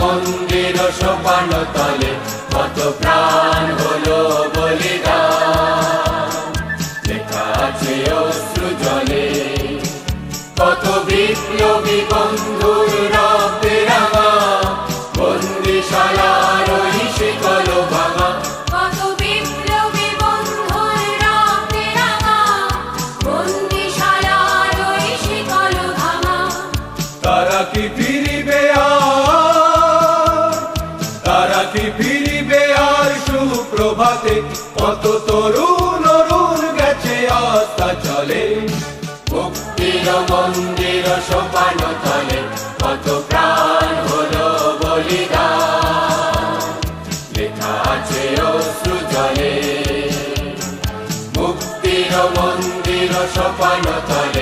মন্দির সোপান তলে কত প্রাণ হলো বলিদান। লেখা আছে অশ্রু জলে কত বিপ্লবী বন্ধুরা সুপ্রভাতে কত তরুণ অরুণ গেছে, আস্থা চলে। মুক্তির মন্দির সোপান তলে, কত প্রাণ হলো বলিদান। লেখা আছে অশ্রু জলে। মুক্তির মন্দির সোপান তলে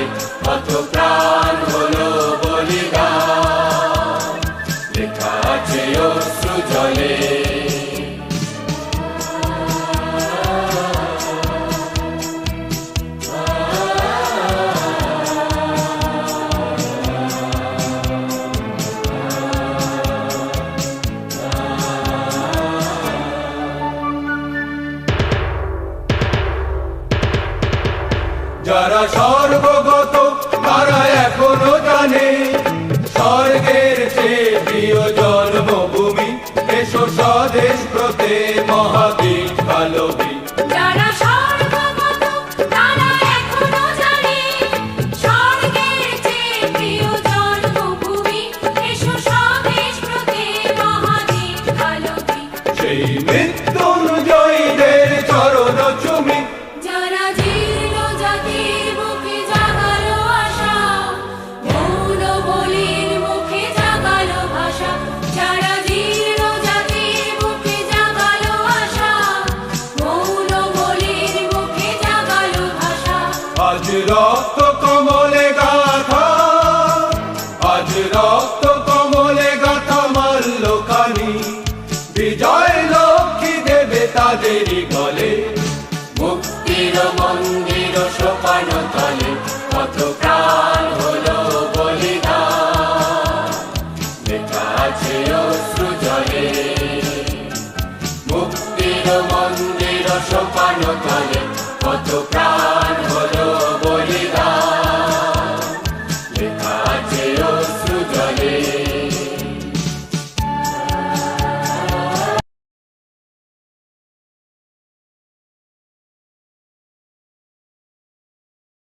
যারা সর্বগত তারা এখনও জানে স্বর্গের চেয়ে প্রিয় জন্মভূমি এসো স্বদেশ প্রতে মহাবীর কালবী আজ রক্ত কমলে গাথা, আজ রক্ত কমলে গাথা খানি বিজয় লক্ষ্মী দেবে তাদেরই গলে। মুক্তির মন্দির সোপান তলে, কত প্রাণ